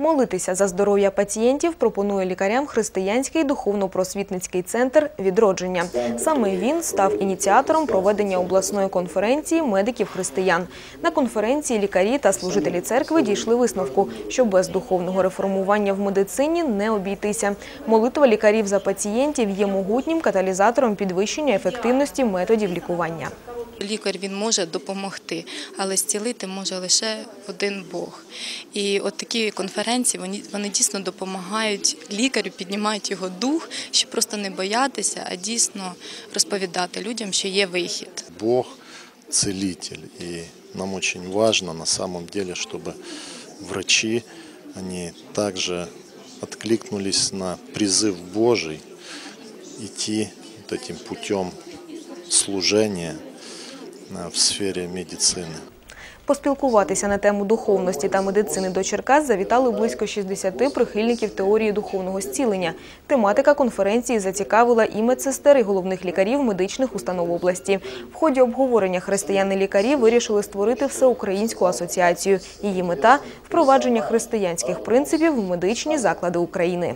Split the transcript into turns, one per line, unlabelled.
Молитися за здоров'я пацієнтів пропонує лікарям християнський духовно-просвітницький центр відродження. Саме він став ініціатором проведення обласної конференції медиків-християн. На конференції лікарі та служителі церкви дійшли висновку, що без духовного реформування в медицині не обійтися. Молитва лікарів за пацієнтів є могутнім каталізатором підвищення ефективності методів лікування.
Лікар він може допомогти, але зцілити може лише один Бог. І от такі конференції вони, вони дійсно допомагають лікарю, піднімають його дух, щоб просто не боятися, а дійсно розповідати людям, що є вихід.
Бог целитель. И нам очень важно на самом деле, чтобы врачи, они также откликнулись на призыв Божий идти вот этим путем служения а, в сфере медицины.
Поспілкуватися на тему духовності та медицини до Черкас завітали близько 60 прихильників теорії духовного зцілення. Тематика конференції зацікавила і медсестер, і головних лікарів медичних установ області. В ході обговорення християни-лікарі вирішили створити всеукраїнську асоціацію. Її мета – впровадження християнських принципів в медичні заклади України.